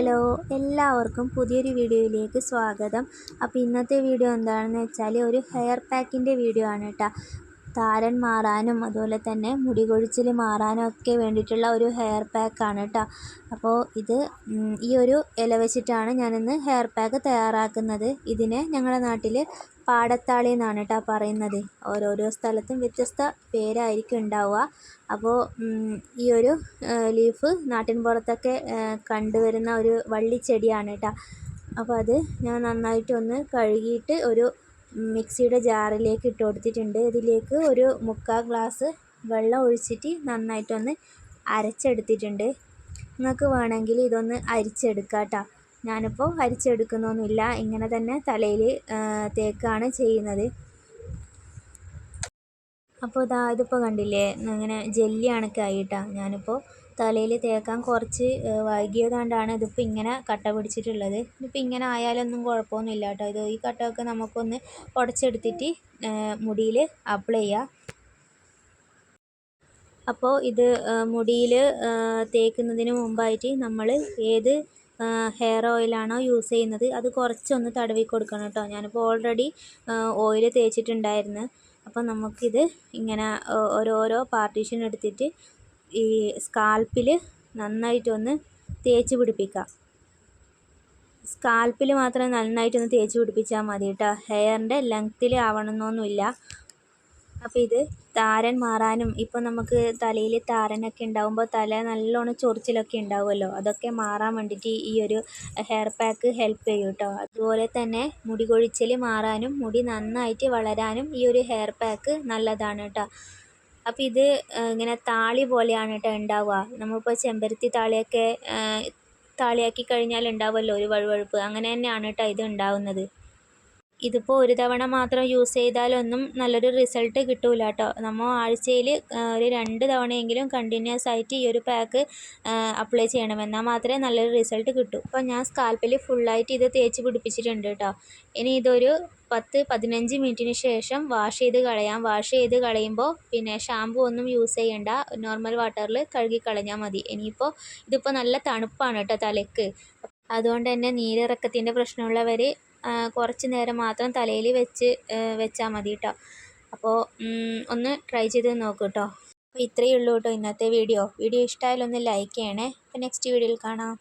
Hello എല്ലാവർക്കും പുതിയൊരു വീഡിയോയിലേക്ക് സ്വാഗതം. അപ്പോൾ ഇന്നത്തെ വീഡിയോ എന്താണെന്ന് വെച്ചാൽ ഒരു ഹെയർ പാക്കിന്റെ വീഡിയോ ആണ് കേട്ടോ. താരൻ മാറാനും അതുപോലെ തന്നെ മുടി കൊഴിച്ചിൽ മാറാനും ഒക്കെ വേണ്ടിയിട്ടുള്ള ഒരു ഹെയർ പാക്കാണ് കേട്ടോ അപ്പോൾ ഇത് ഈ ഒരു ഇല വെച്ചിട്ടാണ് ഞാനിന്ന് ഹെയർ പാക്ക് തയ്യാറാക്കുന്നത്. ഇതിനെ ഞങ്ങളുടെ നാട്ടിൽ പാടത്താളി എന്നാണ് കേട്ടോ പറയുന്നത്. ഓരോരോ സ്ഥലത്തും വ്യത്യസ്ത പേരായിരിക്കും ഉണ്ടാവുക. അപ്പോൾ ഈ ഒരു ലീഫ് നാട്ടിൻ പുറത്തൊക്കെ കണ്ടുവരുന്ന ഒരു വള്ളിച്ചെടിയാണ് കേട്ടോ അപ്പോൾ അത് ഞാൻ നന്നായിട്ടൊന്ന് കഴുകിയിട്ട് ഒരു മിക്സിയുടെ ജാറിലേക്ക് ഇട്ട് കൊടുത്തിട്ടുണ്ട്. ഇതിലേക്ക് ഒരു മുക്കാൽ ഗ്ലാസ് വെള്ളം ഒഴിച്ചിട്ട് നന്നായിട്ടൊന്ന് അരച്ചെടുത്തിട്ടുണ്ട്. നിങ്ങൾക്ക് വേണമെങ്കിൽ ഇതൊന്ന് അരിച്ചെടുക്കാം കേട്ടോ. ഞാനിപ്പോൾ അരിച്ചെടുക്കുന്നൊന്നുമില്ല. ഇങ്ങനെ തന്നെ തലയിൽ തേക്കാണ് ചെയ്യുന്നത്. അപ്പോൾ ഇതാ ഇതിപ്പോൾ കണ്ടില്ലേ? ഇങ്ങനെ ജെല്ലി കണക്കായിട്ടാണ് ഞാനിപ്പോൾ തലയിൽ തേക്കാൻ കുറച്ച് വൈകിയത് വൈകിയതുകൊണ്ടാണ് ഇതിപ്പോൾ ഇങ്ങനെ കട്ട പിടിച്ചിട്ടുള്ളത്. ഇതിപ്പോൾ ഇങ്ങനെ ആയാലൊന്നും കുഴപ്പമൊന്നുമില്ല കേട്ടോ. ഇത് ഈ കട്ടയൊക്കെ നമുക്കൊന്ന് ഉടച്ചെടുത്തിട്ട് മുടിയിൽ അപ്ലൈ ചെയ്യാം. അപ്പോൾ ഇത് മുടിയിൽ തേക്കുന്നതിന് മുമ്പായിട്ട് നമ്മൾ ഏത് ഹെയർ ഓയിലാണോ യൂസ് ചെയ്യുന്നത് അത് കുറച്ചൊന്ന് തടവി കൊടുക്കണം കേട്ടോ. ഞാനിപ്പോൾ ഓൾറെഡി ഓയിൽ തേച്ചിട്ടുണ്ടായിരുന്നു. അപ്പോൾ നമുക്കിത് ഇങ്ങനെ ഓരോരോ പാർട്ടീഷൻ എടുത്തിട്ട് ഈ സ്കാൽപ്പിൽ നന്നായിട്ടൊന്ന് തേച്ച് പിടിപ്പിക്കാം. സ്കാൽപ്പിൽ മാത്രം നന്നായിട്ടൊന്ന് തേച്ച് പിടിപ്പിച്ചാൽ മതി കേട്ടോ. ഹെയറിന്റെ ലെങ്ത്തിൽ ആവണമെന്നൊന്നുമില്ല. അപ്പോൾ ഇത് താരൻ മാറാനും ഇപ്പോൾ നമുക്ക് തലയിൽ താരനൊക്കെ ഉണ്ടാകുമ്പോൾ തല നല്ലോണം ചൊറിച്ചിലൊക്കെ ഉണ്ടാവുമല്ലോ. അതൊക്കെ മാറാൻ വേണ്ടിയിട്ട് ഈ ഒരു ഹെയർ പാക്ക് ഹെൽപ്പ് ചെയ്യും കേട്ടോ. അതുപോലെ തന്നെ മുടി കൊഴിച്ചിൽ മാറാനും മുടി നന്നായിട്ട് വളരാനും ഈ ഒരു ഹെയർ പാക്ക് നല്ലതാണ് കേട്ടോ. അപ്പോൾ ഇത് ഇങ്ങനെ താളി പോലെയാണ് കേട്ടോ ഉണ്ടാവുക നമ്മളിപ്പോൾ ചെമ്പരത്തി താളിയൊക്കെ താളിയാക്കി കഴിഞ്ഞാൽ ഉണ്ടാവുമല്ലോ ഒരു വഴുവഴുപ്പ്. അങ്ങനെ തന്നെയാണ് കേട്ടോ ഇത് ഉണ്ടാവുന്നത്. ഇതിപ്പോൾ ഒരു തവണ മാത്രം യൂസ് ചെയ്താലൊന്നും നല്ലൊരു റിസൾട്ട് കിട്ടൂല കേട്ടോ നമ്മൾ ആഴ്ചയിൽ ഒരു രണ്ട് തവണയെങ്കിലും കണ്ടിന്യൂസ് ആയിട്ട് ഈ ഒരു പാക്ക് അപ്ലൈ ചെയ്യണം. എന്നാൽ മാത്രമേ നല്ലൊരു റിസൾട്ട് കിട്ടൂ. അപ്പോൾ ഞാൻ സ്കാൽപ്പിൽ ഫുള്ളായിട്ട് ഇത് തേച്ച് പിടിപ്പിച്ചിട്ടുണ്ട് കേട്ടോ ഇനി ഇതൊരു പത്ത് പതിനഞ്ച് മിനിറ്റിന് ശേഷം വാഷ് ചെയ്ത് കളയാം. വാഷ് ചെയ്ത് കളയുമ്പോൾ പിന്നെ ഷാമ്പു ഒന്നും യൂസ് ചെയ്യണ്ട. നോർമൽ വാട്ടറിൽ കഴുകി കളഞ്ഞാൽ മതി. ഇനിയിപ്പോൾ ഇതിപ്പോൾ നല്ല തണുപ്പാണ് കേട്ടോ തലയ്ക്ക്. അതുകൊണ്ട് തന്നെ നീരിറക്കത്തിന്റെ പ്രശ്നമുള്ളവർ കുറച്ച് നേരം മാത്രം തലയിൽ വെച്ച് വെച്ചാൽ മതി കേട്ടോ അപ്പോൾ ഒന്ന് ട്രൈ ചെയ്ത് നോക്കൂ കേട്ടോ അപ്പോൾ ഇത്രയേ ഉള്ളൂ കേട്ടോ ഇന്നത്തെ വീഡിയോ. വീഡിയോ ഇഷ്ടമായാലൊന്ന് ലൈക്ക് ചെയ്യണേ. അപ്പോൾ നെക്സ്റ്റ് വീഡിയോയിൽ കാണാം.